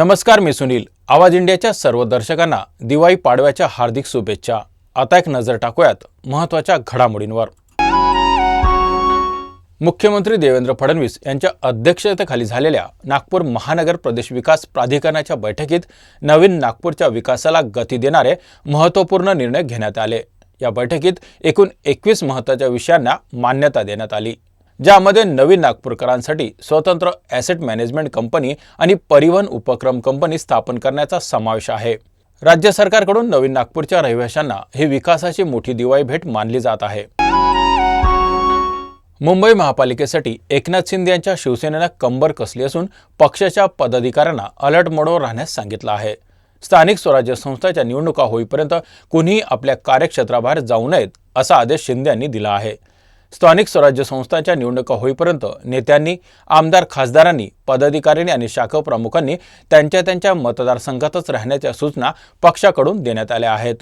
नमस्कार मी सुनील. आवाज इंडियाच्या सर्व दर्शकांना दिवाळी पाडव्याच्या हार्दिक शुभेच्छा. आता एक नजर टाकूयात महत्त्वाच्या घडामोडींवर. मुख्यमंत्री देवेंद्र फडणवीस यांच्या अध्यक्षतेखाली झालेल्या नागपूर महानगर प्रदेश विकास प्राधिकरणाच्या बैठकीत नवीन नागपूरच्या विकासाला गती देणारे महत्त्वपूर्ण निर्णय घेण्यात आले. या बैठकीत एकूण एकवीस महत्त्वाच्या विषयांना मान्यता देण्यात आली. ज्यामध्ये नवीन नागपूरकरांसाठी स्वतंत्र ॲसेट मॅनेजमेंट कंपनी आणि परिवहन उपक्रम कंपनी स्थापन करण्याचा समावेश आहे. राज्य सरकारकडून नवीन नागपूरच्या रहिवाशांना ही विकासाची मोठी दिवाळी भेट मानली जात आहे. मुंबई महापालिकेसाठी एकनाथ शिंदे यांच्या शिवसेनेनं कंबर कसली असून पक्षाच्या पदाधिकाऱ्यांना अलर्ट मोडवर राहण्यास सांगितलं आहे. स्थानिक स्वराज्य संस्थेच्या निवडणुका होईपर्यंत कुणीही आपल्या कार्यक्षेत्राबाहेर जाऊ नयेत असा आदेश शिंदे यांनी दिला आहे. स्थानिक स्वराज्य संस्थांच्या निवडणुका होईपर्यंत नेत्यांनी आमदार खासदारांनी पदाधिकाऱ्यांनी आणि शाखा प्रमुखांनी त्यांच्या त्यांच्या मतदारसंघातच राहण्याच्या सूचना पक्षाकडून देण्यात आल्या आहेत.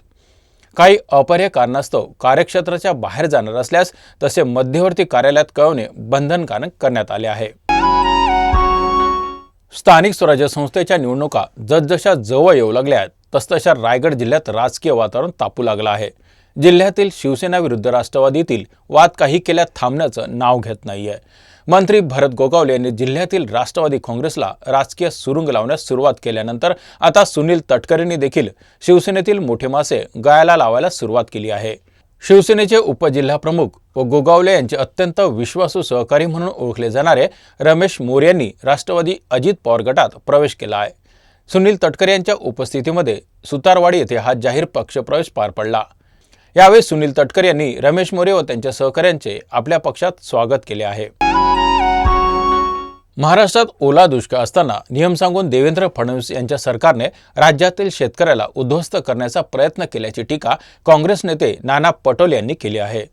काही अपरिय कारणास्तव कार्यक्षेत्राच्या बाहेर जाणार असल्यास तसे मध्यवर्ती कार्यालयात कळवणे बंधनकारक करण्यात आले आहे. स्थानिक स्वराज्य संस्थेच्या निवडणुका जसजशा जवळ येऊ लागल्या आहेत तसतशा रायगड जिल्ह्यात राजकीय वातावरण तापू लागलं आहे. जिल्ह्यातील शिवसेना विरुद्ध राष्ट्रवादीतील वाद काही केल्या थांबण्याचं नाव घेत नाहीये. मंत्री भरत गोगावले यांनी जिल्ह्यातील राष्ट्रवादी काँग्रेसला राजकीय सुरुंग लावण्यास सुरुवात केल्यानंतर आता सुनील तटकरेंनी देखील शिवसेनेतील मोठे मासे गायाला लावायला सुरुवात केली आहे. शिवसेनेचे उपजिल्हाप्रमुख व गोगावले यांचे अत्यंत विश्वासू सहकारी म्हणून ओळखले जाणारे रमेश मोर यांनी राष्ट्रवादी अजित पवार गटात प्रवेश केला आहे. सुनील तटकरे यांच्या उपस्थितीमध्ये सुतारवाडी येथे हा जाहीर पक्षप्रवेश पार पडला. यावेळी सुनील तटकर यांनी रमेश मोरे व त्यांच्या सहकाऱ्यांचे आपल्या पक्षात स्वागत केले आहे. महाराष्ट्रात ओला दुष्काळ असताना नियम सांगून देवेंद्र फडणवीस यांच्या सरकारने राज्यातील शेतकऱ्याला उद्ध्वस्त करण्याचा प्रयत्न केल्याची टीका काँग्रेस नेते नाना पटोले यांनी केली आहे.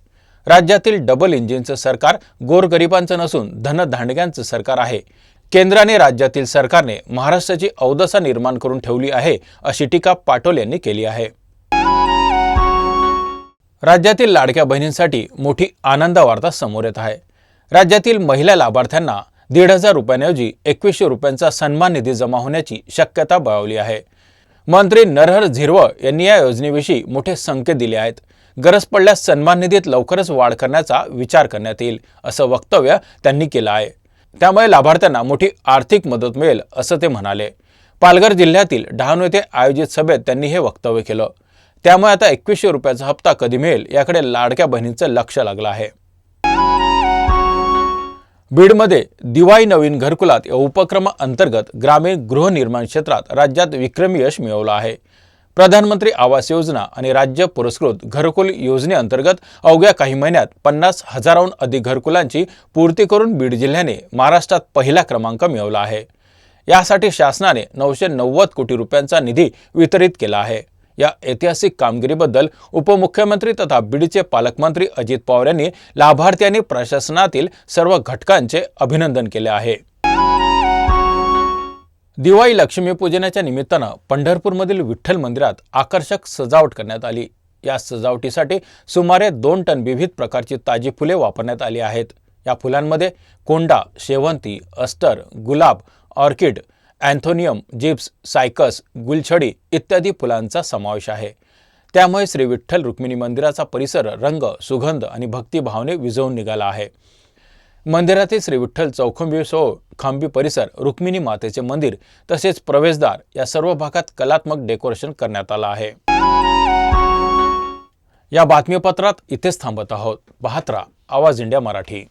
राज्यातील डबल इंजिनचं सरकार गोरगरिबांचं नसून धनधांडग्यांचं सरकार आहे. केंद्राने राज्यातील सरकारने महाराष्ट्राची अवदसा निर्माण करून ठेवली आहे अशी टीका पाटोले यांनी केली आहे. राज्यातील लाडक्या बहिणींसाठी मोठी आनंद वार्ता समोर येत आहे. राज्यातील महिला लाभार्थ्यांना दीड हजार रुपयांऐवजी एकवीसशे रुपयांचा सन्मान निधी जमा होण्याची शक्यता बळावली आहे. मंत्री नरहर झिरवळ यांनी या योजनेविषयी मोठे संकेत दिले आहेत. गरज पडल्यास सन्मान निधीत लवकरच वाढ करण्याचा विचार करण्यात येईल असं वक्तव्य त्यांनी केलं आहे. त्यामुळे लाभार्थ्यांना मोठी आर्थिक मदत मिळेल असं ते म्हणाले. पालघर जिल्ह्यातील डहाणू येथे आयोजित सभेत त्यांनी हे वक्तव्य केलं. त्यामुळे आता एकवीसशे रुपयाचा हप्ता कधी मिळेल याकडे लाडक्या बहिणींचं लक्ष लागलं आहे. बीडमध्ये दिवाळी नवीन घरकुलात या उपक्रमाअंतर्गत ग्रामीण गृहनिर्माण क्षेत्रात राज्यात विक्रमी यश मिळवलं आहे. प्रधानमंत्री आवास योजना आणि राज्य पुरस्कृत घरकुल योजनेअंतर्गत अवघ्या काही महिन्यात पन्नास हजाराहून अधिक घरकुलांची पूर्ती करून बीड जिल्ह्याने महाराष्ट्रात पहिला क्रमांक मिळवला आहे. यासाठी शासनाने नऊशे नव्वद कोटी रुपयांचा निधी वितरित केला आहे. या ऐतिहासिक कामगिरीबद्दल उपमुख्यमंत्री तथा बीडचे पालकमंत्री अजित पवार यांनी लाभार्थ्यांनी प्रशासनातील सर्व घटकांचे अभिनंदन केले आहे. दिवाळी लक्ष्मीपूजनाच्या निमित्तानं पंढरपूरमधील विठ्ठल मंदिरात आकर्षक सजावट करण्यात आली. या सजावटीसाठी सुमारे दोन टन विविध प्रकारची ताजी फुले वापरण्यात आली आहेत. या फुलांमध्ये कोंडा शेवंती अस्टर गुलाब ऑर्किड अँथोनियम जिप्स सायकस गुलछडी इत्यादी फुलांचा समावेश आहे. त्यामुळे श्री विठ्ठल रुक्मिणी मंदिराचा परिसर रंग सुगंध आणि भक्तिभावने विझवून निघाला आहे. मंदिरातील श्री विठ्ठल चौखंबी सो खांबी परिसर रुक्मिणी मातेचे मंदिर तसेच प्रवेशद्वार या सर्व भागात कलात्मक डेकोरेशन करण्यात आलं आहे. या बातमीपत्रात इथेच थांबत आहोत. पाहत आवाज इंडिया मराठी.